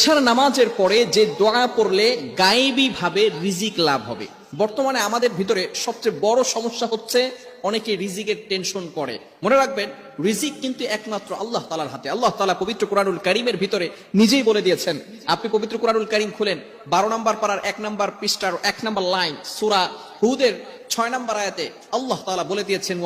এশার নামাজের পরে যে দোয়া পড়লে গায়েবী ভাবে রিজিক লাভ হবে। বর্তমানে আমাদের ভিতরে সবচেয়ে বড় সমস্যা হচ্ছে অনেকে রিজিকের টেনশন করে। মনে রাখবেন, রিজিক কিন্তু একমাত্র আল্লাহ তালার হাতে। আল্লাহ তালা পবিত্র কোরআনুল করিমের ভিতরে নিজেই বলে দিয়েছেন, আপনি পবিত্র কোরআনুল করিম খুলেন, বারো নম্বর পাড়ার এক নম্বর পৃষ্ঠার এক নম্বর লাইন, সুরা হুদের ছয় নম্বর আয়াতে আল্লাহ তালা বলে দিয়েছেন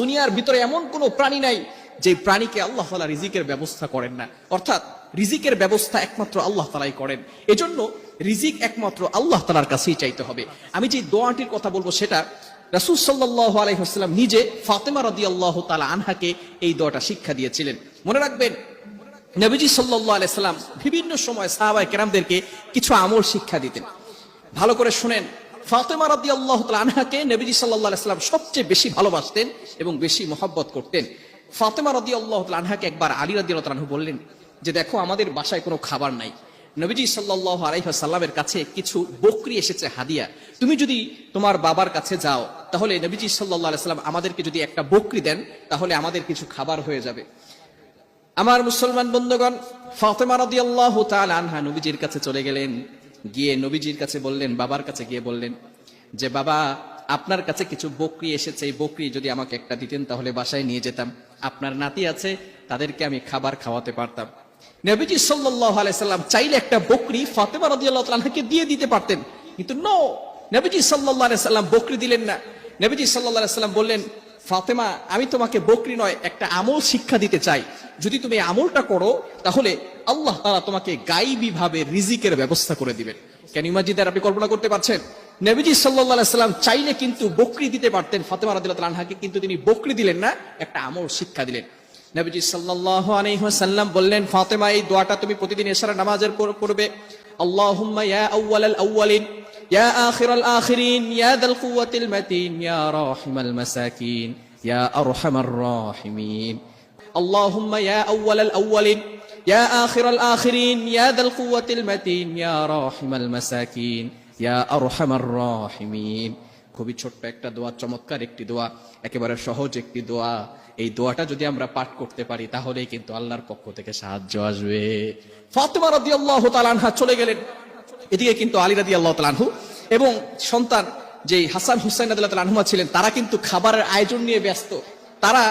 দুনিয়ার ভিতরে এমন কোনো প্রাণী নাই যে প্রাণীকে আল্লাহ তালা রিজিকের ব্যবস্থা করেন না। অর্থাৎ রিজিকের ব্যবস্থা একমাত্র আল্লাহ তালাই করেন। এজন্য রিজিক একমাত্র আল্লাহ তালার কাছেই চাইতে হবে। আমি যে দোয়াটির কথা বলব সেটা, রাসুল সাল্লাহ আলাইহাল্লাম নিজে ফাতেমা রদি আল্লাহ তালা আনহাকে এই দোয়াটা শিক্ষা দিয়েছিলেন। মনে রাখবেন, নবীজি সাল্লাহ আলাইসাল্লাম বিভিন্ন সময় সাহাবাই কেরামদেরকে কিছু আমল শিক্ষা দিতেন। ভালো করে শুনেন, ফাতেমা রাদি আল্লাহ তালা আনহাকে নবীজি সাল্লাহ সাল্লাম সবচেয়ে বেশি ভালোবাসতেন এবং বেশি মহব্বত করতেন। ফাতেমা রাদি আল্লাহ আনহাকে একবার আলী রাদি আল্লাহ বললেন যে দেখো, আমাদের বাসায় কোনো খাবার নাই। নবীজি সাল্লাহ আলাইসাল্লামের কাছে কিছু বকরি এসেছে, হাদিয়া। তুমি যদি তোমার বাবার কাছে যাও, তাহলে নবীজি সাল্লাহ সাল্লাম আমাদেরকে যদি একটা বকরি দেন, তাহলে আমাদের কিছু খাবার হয়ে যাবে। আমার মুসলমান বন্ধুগণ, ফাতেমা রাদিয়াল্লাহু তাআলা আনহা নবীজির কাছে চলে গেলেন। গিয়ে নবীজির কাছে বললেন, বাবার কাছে গিয়ে বললেন যে, বাবা আপনার কাছে কিছু বকরি এসেছে, এই বকরি যদি আমাকে একটা দিতেন তাহলে বাসায় নিয়ে যেতাম। আপনার নাতি আছে, তাদেরকে আমি খাবার খাওয়াতে পারতাম। নবীজি সাল্লাম চাইলে একটা বকরি ফাতেমা আনহাকে দিয়ে দিতে পারতেন। কিন্তু নো নবীজি সাল্লাল্লাহু আলাইহি সাল্লাম বকরি দিলেন না। নবীজি আলাইহি সাল্লাম বললেন, ফাতেমা, আমি তোমাকে বকরি নয়, একটা আমল শিক্ষা দিতে চাই। যদি তুমি আমলটা করো, তাহলে আল্লাহ তারা তোমাকে গাইবী ভাবে রিজিকের ব্যবস্থা করে দিবেন। কেন ইমাজিদার, আপনি কল্পনা করতে পারছেন? নবীজি সাল্লাহ সাল্লাম চাইলে কিন্তু বকরি দিতে পারতেন ফাতেমা রাদিল্লা তালাহাকে কিন্তু তিনি বকরি দিলেন না, একটা আমল শিক্ষা দিলেন। নবীজি সাল্লাহ আলহিহাসাল্লাম বললেন, ফাতেমা, এই দোয়াটা তুমি প্রতিদিন এসারা নামাজের করবে আল্লাহুম্মা ইয়া আউ্য়াল আল ইয়া মাসাকিন, ইয়া ইয়া ইয়া ইয়া মাসাকিন। খুবই ছোট্ট একটা দোয়া, চমৎকার একটি দোয়া, একেবারে সহজ একটি দোয়া। এই দোয়াটা যদি আমরা পাঠ করতে পারি, তাহলেই কিন্তু আল্লাহর পক্ষ থেকে সাহায্য আসবে। ফাতেমা রাদি আল্লাহ তালানহা চলে গেলেন। এদিকে কিন্তু আলী রাদি আল্লাহ তালানহু এবং সন্তান যে হাসান হুসাইন রাদিল্লাহ তালানহুমা ছিলেন, তারা কিন্তু খাবারের আয়োজন নিয়ে ব্যস্ত। তারা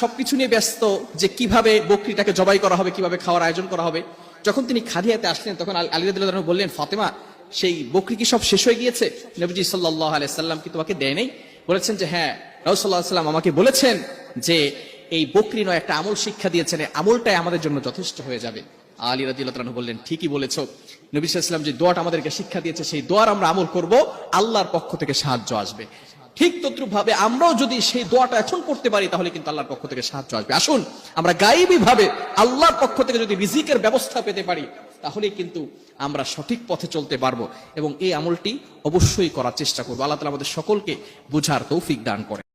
সবকিছু নিয়ে ব্যস্ত যে কীভাবে বকরিটাকে জবাই করা হবে, কীভাবে খাওয়ার আয়োজন করা হবে। যখন তিনি খাদিয়াতে আসলেন, তখন আলী রাদিল্লাহ বললেন, ফাতেমা সেই বকরি কি সব শেষ হয়ে গিয়েছে? নবীজি সাল্লাহ আলাই সাল্লাম কি তোমাকে দেয় নাই? বলেছেন যে হ্যাঁ রাউসাল্লাহ আমাকে বলেছেন যে এই বকরি নয়, একটা আমল শিক্ষা দিয়েছেন আমলটাই আমাদের জন্য যথেষ্ট হয়ে যাবে। আলী রাদিল্লাহ বললেন, ঠিকই বলেছ। নবী সাল্লাম যে দোয়াটা আমাদেরকে শিক্ষা দিয়েছে, সেই দোয়ার আমরা আমল করব, আল্লাহর পক্ষ থেকে সাহায্য আসবে। ঠিক তদ্রুপ ভাবে আমরাও যদি সেই দোয়াটা এখন করতে পারি, তাহলে কিন্তু আল্লাহর পক্ষ থেকে সাহায্য আসবে। আসুন, আমরা গাইবী ভাবে আল্লাহর পক্ষ থেকে যদি রিজিকের ব্যবস্থা পেতে পারি তাহলে কিন্তু আমরা সঠিক পথে চলতে পারব এবং এই আমলটি অবশ্যই করার চেষ্টা করব। আল্লাহ তালা আমাদের সকলকে বুঝার তৌফিক দান করে